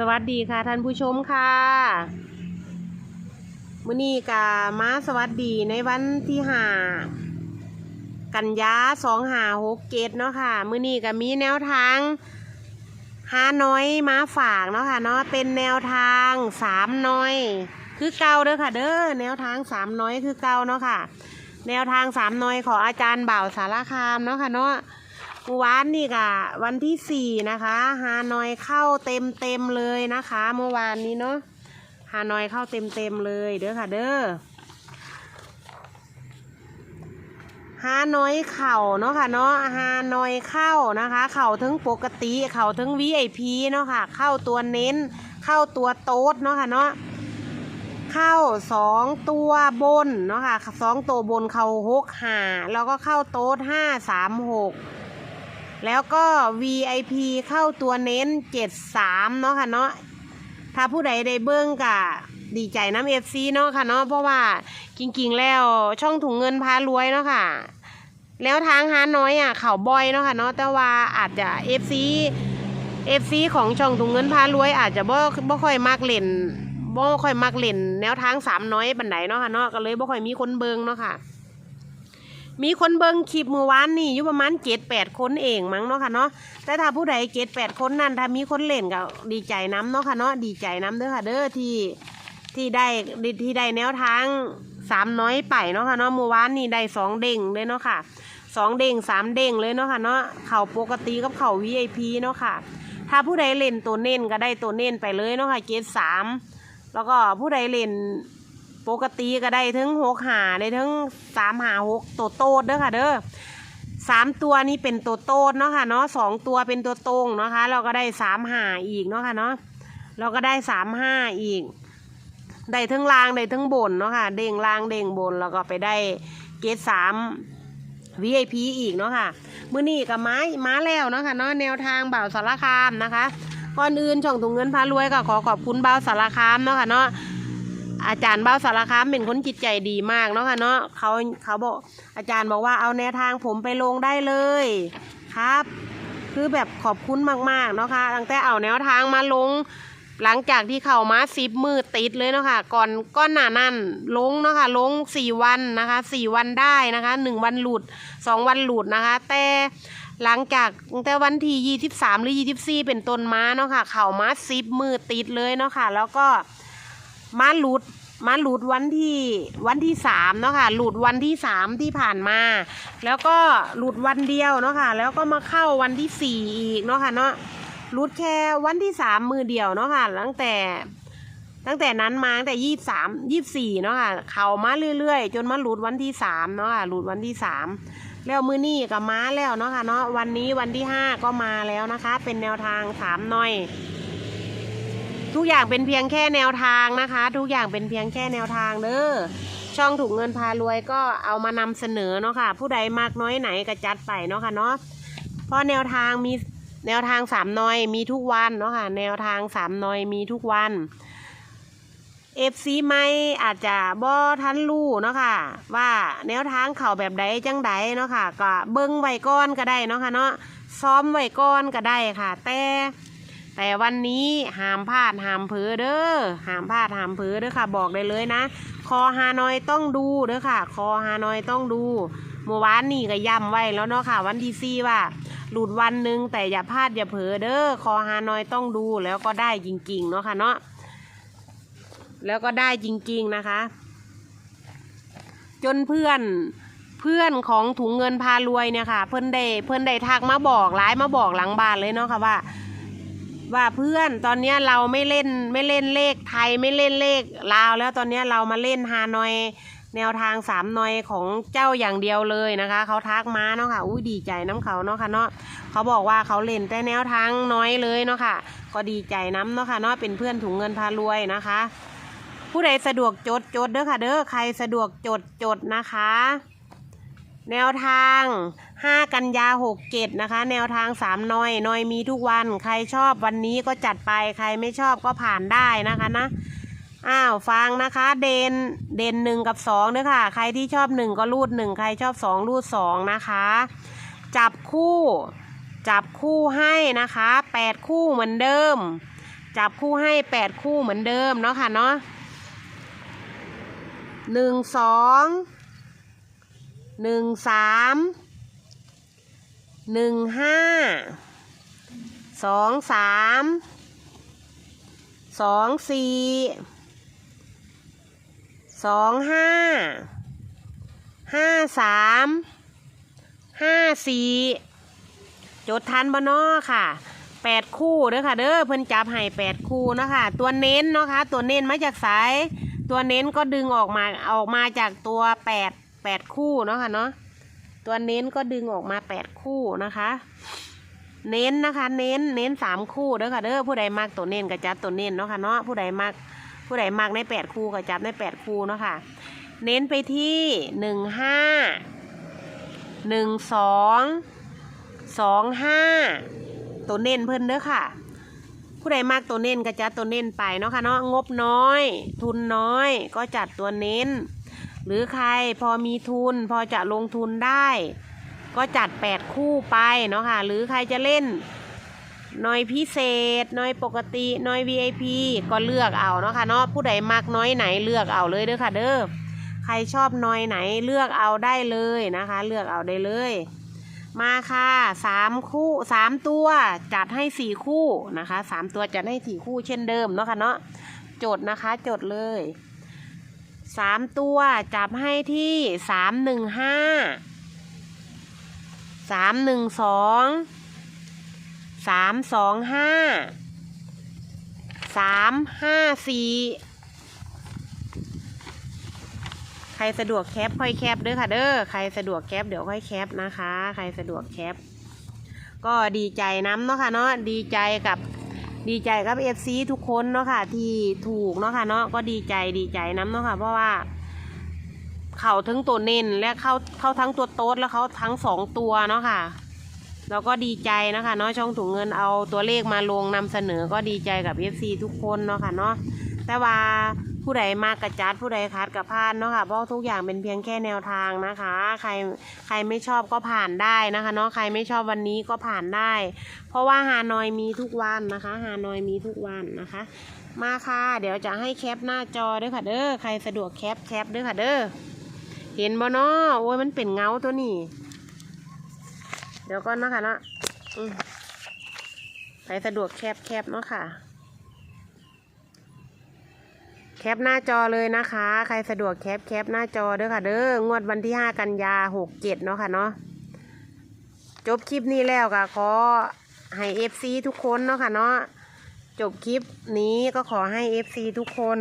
สวัสดีค่ะท่านผู้ชมค่ะมื้อนี้กามาสวัสดีในวันที่ห้ากันยาสองหาหกเกตเนาะค่ะมื้อนี้ก็มีแนวทางหาน้อยมาฝากเนาะค่ะเนาะเป็นแนวทางสามน้อย คือเก่าเด้อค่ะ เด้อแนวทางสามน้อยคือเก่าเนาะค่ะ แนวทางสามน้อยของอาจารย์บ่าวสารคามเนาะค่ะเนาะ เมื่อวานนี่กะวันที่สี่นะคะฮานอยเข้าเต็มเต็มเลยนะคะ เมื่อวานนี้เนาะฮานอยเข้าเต็มเต็มเลยเด้อค่ะ เด้อฮานอยเข่าเนาะค่ะเนาะฮานอยเข้านะคะ เข่าถึงปกติ เข่าถึง VIP เนาะค่ะ เข้าตัวเน้น เข้าตัวโต๊ดเนาะค่ะเนาะเข้าสองตัวบนเนาะค่ะสองตัวบนเข่าหกหาแล้วก็เข้าโต๊ดห้าสามหก แล้วก็ VIP เข้าตัวเน้น73เนาะค่ะเนาะถ้าผู้ใดได้เบิ้งกะดีใจน้ำเอฟซีเนาะค่ะเนาะเพราะว่าจริงๆแล้วช่องถุงเงินพารวยเนาะค่ะ แล้วทางฮาน้อยอะเขาบอยเนาะค่ะเนาะแต่ว่าอาจจะเอฟซีเอฟซีของช่องถุงเงินพารวยอาจจะบ่บ่ค่อยมักเล่นบ่ค่อยมักเล่นแนวทางสามน้อยบันไดเนาะค่ะเนาะก็เลยบ่ค่อยมีคนเบิ้งเนาะค่ะ มีคนเบิงคลิปเมื่อวานนี่อยู่ประมาณเจ็ดแปดคนเองมั้งเนาะค่ะเนาะแต่ถ้าผู้ใดเจ็ดแปดคนนั้นถ้ามีคนเล่นก็ดีใจน้ำเนาะค่ะเนาะดีใจน้ำเด้อค่ะเด้อที่ที่ได้ที่ได้แนวทางสามน้อยไปเนาะค่ะเนาะเมื่อวานนี่ได้สองเด้งเลยเนาะค่ะสองเด้งสามเด้งเลยเนาะค่ะเนาะเข่าปกติกับเข่า VIP เนาะค่ะ ถ้าผู้ใดเล่นตัวเน้นก็ได้ตัวเน้นไปเลยเนาะค่ะเจ็ดสามแล้วก็ผู้ใดเล่น ปกติก็ได้ถึงหกหาได้ถึงสามหาหกตัวโตดเด้อค่ะเด้อสามตัวนี้เป็นตัวโตดเนาะค่ะเนาะสองตัวเป็นตัวตรงนะคะ เราก็ได้สามหาอีกเนาะค่ะเนาะเราก็ได้สามห้าอีก ได้ทั้งล่างได้ทั้งบนเนาะค่ะ เด้งล่างเด้งบนแล้วก็ไปได้เกตสาม VIP อีกเนาะค่ะ มือนี้กับไม้ม้าแล้วเนาะค่ะเนาะแนวทางบ่าวสารคามนะคะก่อนอื่นช่องถุงเงินพารวยก็ขอขอบคุณบ่าวสารคามเนาะค่ะเนาะ อาจารย์เบ้าสารคามเป็นคนจิตใจดีมากเนาะค่ะเนาะเขาเขาบอกอาจารย์บอกว่าเอาแนวทางผมไปลงได้เลยครับ คือแบบขอบคุณมากๆเนาะค่ะตั้งแต่เอาแนวทางมาลง หลังจากที่เข้ามาสิบมือติดเลยเนาะค่ะก่อนก้อนหนานั่นลงเนาะค่ะลงสี่วันนะคะสี่วันได้นะคะหนึ่งวันหลุดสองวันหลุดนะคะ แต่หลังจากตั้งแต่วันที่ยี่สิบสามหรือยี่สิบสี่เป็นต้นมาเนาะค่ะเข้ามาสิบมือติดเลยเนาะค่ะแล้วก็ มาหลุดมาหลุดวันที่วันที่สามเนาะค่ะหลุดวันที่สามที่ผ่านมา แล้วก็หลุดวันเดียวเนาะค่ะ แล้วก็มาเข้าวันที่สี่อีกเนาะค่ะเนาะหลุดแค่วันที่สามมือเดียวเนาะค่ะตั้งแต่ตั้งแต่นั้นมาตั้งแต่ยี่สามยี่สี่เนาะค่ะเข้ามาเรื่อยๆ จนมาหลุดวันที่สามเนาะค่ะหลุดวันที่สามแล้วมือนี่ก็มาแล้วเนาะค่ะเนาะวันนี้วันที่ห้าก็มาแล้วนะคะ เป็นแนวทางสามหน่อย ทุกอย่างเป็นเพียงแค่แนวทางนะคะ ทุกอย่างเป็นเพียงแค่แนวทางเด้อช่องถูกเงินพารวยก็เอามานำเสนอเนาะค่ะ ผู้ใดมากน้อยไหนก็จัดไปเนาะค่ะเนาะเพราะแนวทางมีแนวทางสามน้อยมีทุกวันเนาะค่ะ แนวทางสามน้อยมีทุกวันเอฟซีไม่อาจจะบ่ทันรู้เนาะค่ะ ว่าแนวทางเข่าแบบใดจังใดเนาะค่ะ ก็เบิ้งไว้ก้อนก็ได้เนาะค่ะเนาะซ้อมไว้ก้อนก็ได้ค่ะ แต่ แต่วันนี้ห้ามพลาดห้ามเผลอเด้อห้ามพลาดห้ามเผลอเด้อค่ะ บอกได้เลยนะ คอฮานอยต้องดูเด้อค่ะ คอฮานอยต้องดูเมื่อวานนี่ก็ย้ำไว้แล้วเนาะค่ะ วันที่สี่ว่า หลุดวันหนึ่งแต่อย่าพลาดอย่าเผลอเด้อคอฮานอยต้องดูแล้วก็ได้จริงๆเนาะค่ะเนาะแล้วก็ได้จริงๆนะคะ จนเพื่อนเพื่อนของถุงเงินพารวยเนี่ยค่ะ เพื่อนได้เพื่อนได้ทักมาบอกไลน์มาบอกหลังบ้านเลยเนาะค่ะว่า ว่าเพื่อนตอนเนี้ยเราไม่เล่นไม่เล่นเลขไทยไม่เล่นเลขลาว แล้วตอนเนี้ยเรามาเล่นฮานอย แนวทางสามนอยของเจ้าอย่างเดียวเลยนะคะเขาทักมาเนาะค่ะอุ้ยดีใจน้ำเขาเนาะค่ะเนาะเขาบอกว่าเขาเล่นแต่แนวทางน้อยเลยเนาะค่ะ ก็ดีใจน้ำเนาะค่ะเนาะเป็นเพื่อนถุงเงินพารวยนะคะ ผู้ใดสะดวกจดจดเด้อค่ะเด้อใครสะดวกจดจดนะคะ แนวทาง 5 กันยา67 นะคะ แนวทาง 3น้อยน้อยมีทุกวัน ใครชอบวันนี้ก็จัดไป ใครไม่ชอบก็ผ่านได้นะคะนะ อ้าว ฟังนะคะ เดน เดนหนึ่งกับสองด้วยค่ะ ใครที่ชอบหนึ่งก็รูดหนึ่งใครชอบสองรูดสองนะคะ จับคู่ จับคู่ให้นะคะแปดคู่เหมือนเดิม จับคู่ให้แปดคู่เหมือนเดิมเนาะค่ะเนาะหนึ่งสอง หนึ่งสามหนึ่งห้าสองสามสองสี่สองห้าห้าสามห้าสี่จดทันบ่นอค่ะแปดคู่เด้อค่ะเด้อเพิ่นจับให้แปดคู่นะคะตัวเน้นเนาะค่ะตัวเน้นมาจากสาย ตัวเน้นก็ดึงออกมาออกมาจากตัวแปด แปดคู่เนาะค่ะเนาะตัวเน้นก็ดึงออกมาแปดคู่นะคะ เน้นนะคะ เน้นเน้นสามคู่เด้อค่ะเด้อผู้ใดมักตัวเน้นก็จับตัวเน้นเนาะค่ะเนาะผู้ใดมักผู้ใดมักในแปดคู่ก็จับในแปดคู่เนาะค่ะเน้นไปที่หนึ่งห้าหนึ่งสองสองห้าตัวเน้นเพิ่นเด้อค่ะ ผู้ใดมักตัวเน้นก็จัดตัวเน้นไปเนาะค่ะเนาะงบน้อย ทุนน้อยก็จัดตัวเน้น หรือใครพอมีทุนพอจะลงทุนได้ ก็จัด 8 คู่ไปเนาะค่ะ หรือใครจะเล่นน้อยพิเศษน้อยปกติน้อย VIP ก็เลือกเอาเนาะค่ะเนาะผู้ใดมักน้อยไหนเลือกเอาเลยเด้อค่ะเด้อใครชอบน้อยไหนเลือกเอาได้เลยนะคะ เลือกเอาได้เลย มาค่ะสามคู่สามตัวจัดให้สี่คู่นะคะสามตัวจัดให้สี่คู่เช่นเดิมเนาะค่ะเนาะจดนะคะจดเลย สามตัวจับให้ที่สามหนึ่งห้าสามหนึ่งสองสามสองห้าสามห้าสี่ใครสะดวกแคปค่อยแคปเด้อค่ะเด้อใครสะดวกแคปเดี๋ยวค่อยแคปนะคะ ใครสะดวกแคปก็ดีใจน้ำเนาะค่ะเนาะดีใจกับ ดีใจกับเอฟซีทุกคนเนาะค่ะ ที่ถูกเนาะค่ะเนาะก็ดีใจดีใจน้ำเนาะค่ะ เพราะว่า เขาทั้งตัวเน้นและเข้าเข้าทั้งตัวโต๊ดแล้วเขาทั้งสองตัวเนาะค่ะเราก็ดีใจนะคะเนาะช่องถุงเงินเอาตัวเลขมาลงนำเสนอก็ดีใจกับเอฟซีทุกคนเนาะค่ะเนาะแต่ว่า ผู้ใดมากกระจัดผู้ใดคัดกระพานเนาะค่ะเพราะทุกอย่างเป็นเพียงแค่แนวทางนะคะ ใครใครไม่ชอบก็ผ่านได้นะคะเนาะใครไม่ชอบวันนี้ก็ผ่านได้ เพราะว่าฮานอยมีทุกวันนะคะฮานอยมีทุกวันนะคะ มาค่ะ เดี๋ยวจะให้แคปหน้าจอด้วยค่ะเด้อใครสะดวกแคปแคปด้วยค่ะเด้อเห็นบ่เนาะโอ้ยมันเป็นเงาตัวนี้ เดี๋ยวก่อนนะค่ะเนาะใครสะดวกแคบแคบเนาะค่ะ แคปหน้าจอเลยนะคะ ใครสะดวกแคปแคปหน้าจอเด้อค่ะ เด้องวดวันที่ห้ากันยาหกเจ็ดเนาะค่ะเนาะจบคลิปนี้แล้วก็ขอให้เอฟซีทุกคนเนาะค่ะเนาะจบคลิปนี้ก็ขอให้เอฟซีทุกคน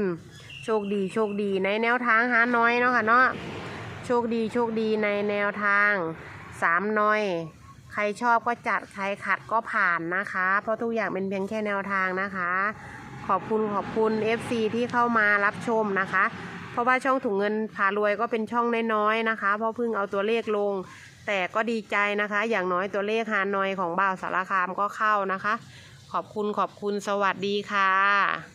โชคดีโชคดีในแนวทางหาน้อยเนาะค่ะเนาะโชคดีโชคดีในแนวทางสามน้อย ใครชอบก็จัดใครขัดก็ผ่านนะคะ เพราะทุกอย่างเป็นเพียงแค่แนวทางนะคะ ขอบคุณขอบคุณ FC ที่เข้ามารับชมนะคะ เพราะว่าช่องถุงเงินพารวยก็เป็นช่องน้อยๆนะคะ เพราะเพิ่งเอาตัวเลขลง แต่ก็ดีใจนะคะ อย่างน้อยตัวเลขฮานอยของบ่าวสารคามก็เข้านะคะ ขอบคุณขอบคุณสวัสดีค่ะ